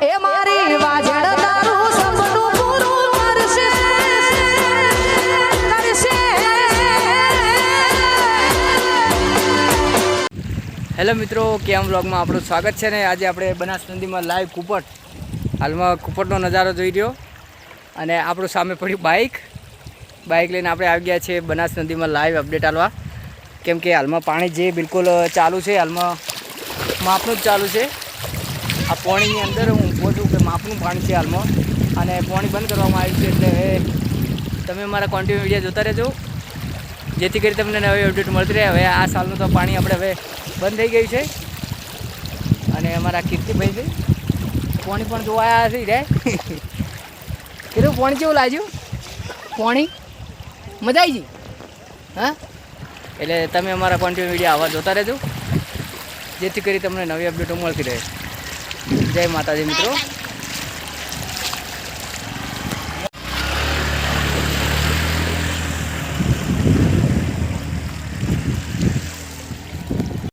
Hello મિત્રો, કેમ વ્લોગમાં આપણું સ્વાગત છે ને? આજે આપણે બનાસ નદીમાં લાઈવ કુપટ. હાલમાં કુપટનો નજારો જોઈ રહ્યો. અને આપણું સામે પડ્યું બાઇક બાઇક લઈને આપણે આવી ગયા છીએ બનાસ નદીમાં લાઈવ અપડેટ આલવા. કેમ કે હાલમાં પાણી જે બિલકુલ ચાલુ છે, હાલમાં માપનું જ ચાલુ છે. આ પાણીની અંદર હું પહોંચું છું કે માપનું પાણી છે હાલમાં. અને પાણી બંધ કરવામાં આવ્યું છે એટલે હવે તમે મારા કોન્ટિન્યુ વીડિયો જોતા રહેજો. જેથી કરી તમને નવી અપડેટ મળતી રહે. હવે આ સાલનું તો પાણી આપણે હવે બંધ થઈ ગયું છે. અને અમારા કીર્તિભાઈ છે. પાણી પણ જોવા આવ્યા છે રે. કીધું પાણી કેવું લાગ્યું? પાણી. મજા આવી ગઈ? હા? એટલે તમે અમારા કોન્ટિન્યુ વીડિયો આવા જોતા રહેજો. જેથી કરી તમને નવી અપડેટો મળતી રહે. જય માતાજી મિત્રો.